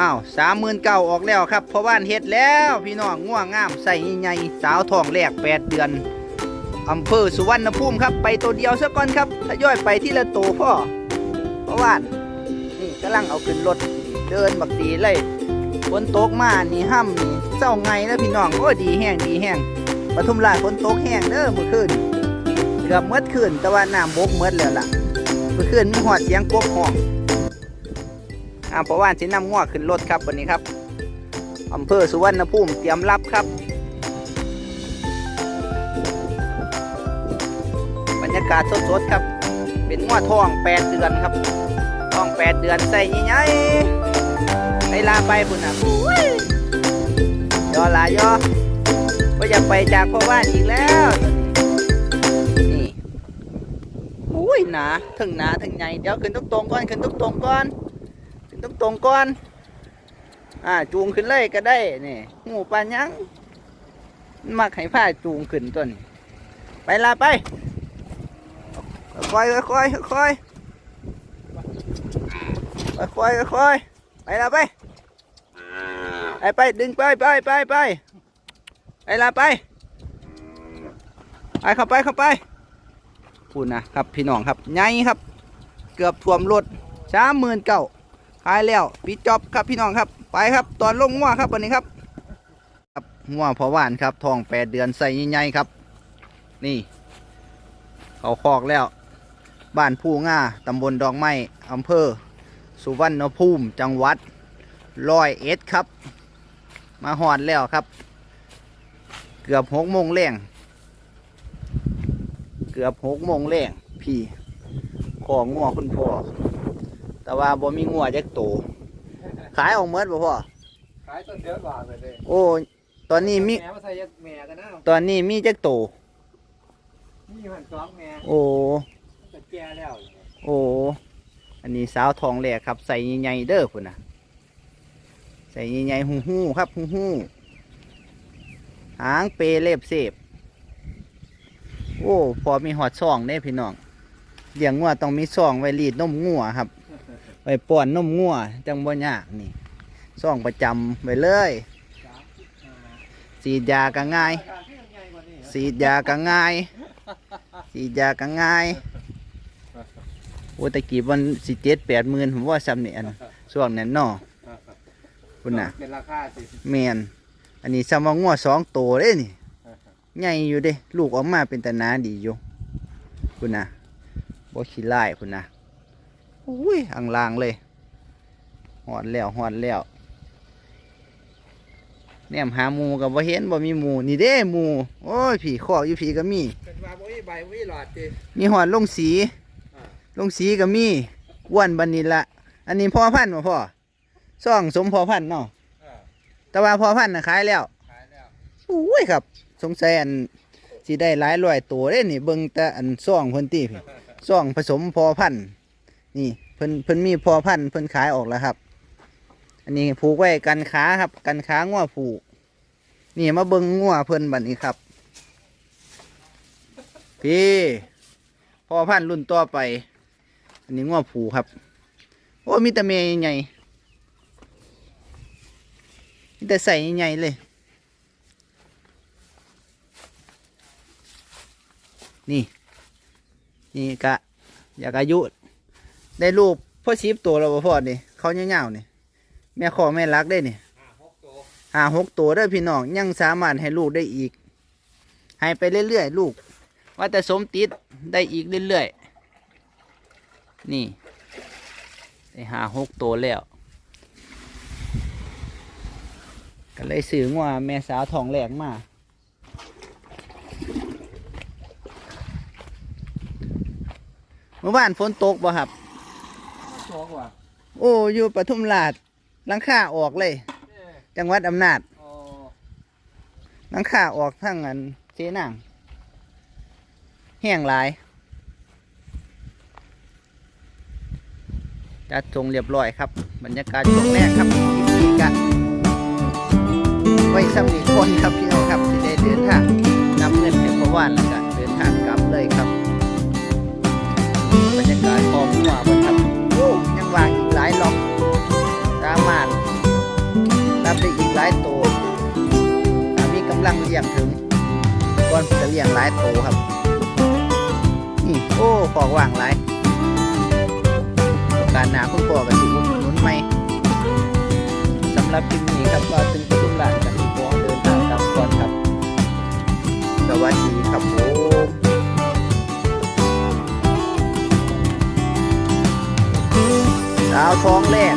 อ้าวสามหมื่นเก้าออกแล้วครับเพราะว่านเฮ็ดแล้วพี่น้องง่วงงามใส่ใหญ่สาวทองแรกแปดเดือนอำเภอสุวรรณภูมิครับไปตัวเดียวซะก่อนครับทยอยไปที่ละโตพ่อเพราะว่านนี่กำลังเอาขึ้นรถเดินบักดีเลยฝนตกมานี่ห้ำนี่เศร้าไงนะพี่น้องโอ้ดีแห้งดีแห้งปทุมราชฝนตกแห้งเด้อเมื่อคืนเกือบเมื่อคืนแต่ว่าน้ำบกเมื่อแล้วล่ะเมื่อคืนมีหอดเสียงกบห้อง อ่าเพราะว่าสินำง้อขึ้นรถครับวันนี้ครับอำเภอสุวรรณภูมิเตรียมรับครับ บรรยากาศสดๆครับ เป็นง้อทองแปดเดือนครับทองแปดเดือนใส่ใหญ่ๆไปลาไปพุ่นอะยอลายยอก็อยากไปจากพ่อบ้านอีกแล้วนี่อุ้ยหนาถึงหนาถึงใหญ่เดี๋ยวขึ้นตรงๆก่อนขึ้นตรงๆก่อน ตรงๆก่อนอ่าจูงขึ้นเลยก็ได้นี่งูปลายังมักให้ผ้าจูงขึ้นตัวนี้ไปลาไปค่อยๆค่อยๆค่อยๆค่อยๆค่อยๆไปลาไปไปไปดึงไปไปไปไปไปลาไปไปเข้าไปเข้าไปพูดนะครับพี่น้องครับไงครับ เกือบท่วมรถสามหมื่นเก้า ขายแล้วปิดจอบครับพี่น้องครับ ไปครับตอนลงงัวครับวันนี้ครับ ครับงัวพอหวานครับทองแปดเดือนใส่ใหญ่ๆครับ นี่เขาคอกแล้ว บ้านผู้ง่าตำบลดอกไม้อำเภอ สุวรรณภูมิจังหวัดร้อยเอ็ดครับ มาหอดแล้วครับ เกือบหกโมงแรงเกือบหกโมงแรงพี่ของงัวคุณพ่อ แต่ว่าบ่มีงัวจักโตวขายออกเมดบ่พ่อ ขายต้นเดือนบาทไปเลยโอ้ ตอนนี้มีแม่มาใส่แม่กันนะตอนนี้มีจักโตวนี่หันสองแม่โอ้ก็แก่แล้วโอ้ อันนี้สาวทองแหลกครับ ใส่ใหญ่ๆเด้อพุ่นน่ะใส่ใหญ่ๆหูๆครับหูๆหางเปเล็บเสบโอ้ พอมีหอดซ่องเด้พี่น้องเลี้ยงงัวต้องมีซ่องไว้รีดนมงัวครับ ไว้ป้อนนมงัวจังบ่ยากนี่ซ่องประจำไว้เลยสามสิบห้าสีดยาก็ง่ายราคาที่ยังไงกว่านี้สีดยาก็ง่าย สีดยาก็ง่ายโอ้ตะกี้วันสิเจ็ดแปดหมื่นผมว่าซ้ำนี่อันช่วงนั้นเนาะคุณน่ะเป็นราคาสิแมนอันนี้ซ้ำว่างัวสองตัวเด้นี่ใหญ่อยู่เด้ ลูกออกมาเป็นตาหนาดีอยู่คุณน่ะบ่ขี้ไล่คุณน่ะ อุ้ยอังลางเลยหอดแล้วหอดแล้วแนมหาหมูกับบ่เห็นบ่มีหมูนี่เด้หมูโอ้ยผีคอกอยู่ผีก็มีเป็นว่าบ่มีใบบ่มีหลอดติมีหอดลงสีอ่าลงสีก็มีอ้วนบันนี้ละอันนี้พ่อพันธุ์บ่พ่อซ่องสมพ่อพันธุ์เนาะเออแต่ว่าพ่อพันธุ์น่ะขายแล้วขายแล้วอุ้ยครับ สงสัยอันสิได้หลายร้อยตัวเด้นี่เบิ่งแต่อันซ่องเพิ่นตีพี่ซ่องผสมพ่อพันธุ์ นี่เพิ่นเพิ่นมีพ่อพันเพิ่นขายออกแล้วครับ อันนี้ผูกไว้กันขาครับ กันขางัวผูก นี่มาเบิ่งงัวเพิ่นบัดนี้ครับ พี่พ่อพันรุ่นต่อไป อันนี้งัวผูกครับ โอ้มีแต่เมย์ใหญ่มีแต่ใส่ใหญ่เลย นี่ นี่กะ อยากอายุ ได้ลูกพ่อชีพตัวเราบ่พอนี่เขาเงาๆนี่แม่ขอแม่รักได้นี่หาหกตัวหาหกตัวได้พี่น้องยังสามารถให้ลูกได้อีก ให้ไปเรื่อยๆลูก ว่าแต่สมติดได้อีกเรื่อยๆนี่ได้หาหกตัวแล้วก็เลยซื้องัวแม่สาวทองแหลกมาเมื่อวานฝนตกบ่ครับ สองว่ะโอ้อยู่ปทุมราชหลังคาออกเลย เอ้ยจังหวัดอำนาจอ๋อหลังคาออกทั้งอันเสนางแห้งหลายจัดทรงเรียบร้อยครับ บรรยากาศช่วงแรกครับที่กันไว้สำนีคนครับพี่น้องครับที่ได้เดินทางนำเงินให้พระว่านแล้วก็เดินทางกลับเลยครับ บรรยากาศพร้อมหัวบนครับโอ้ วางอีกหลายล็อกสามารถรับได้อีกหลายตัวถ้ามีกำลังเลี้ยงถึงก่อนจะเลี้ยงหลายตัวครับ นี่โอ้ขอกวางหลายการหนาคุณพ่อกับสิบุญนุนไหมสำหรับคลิปนี้ครับก็ถึงาวท้องแรก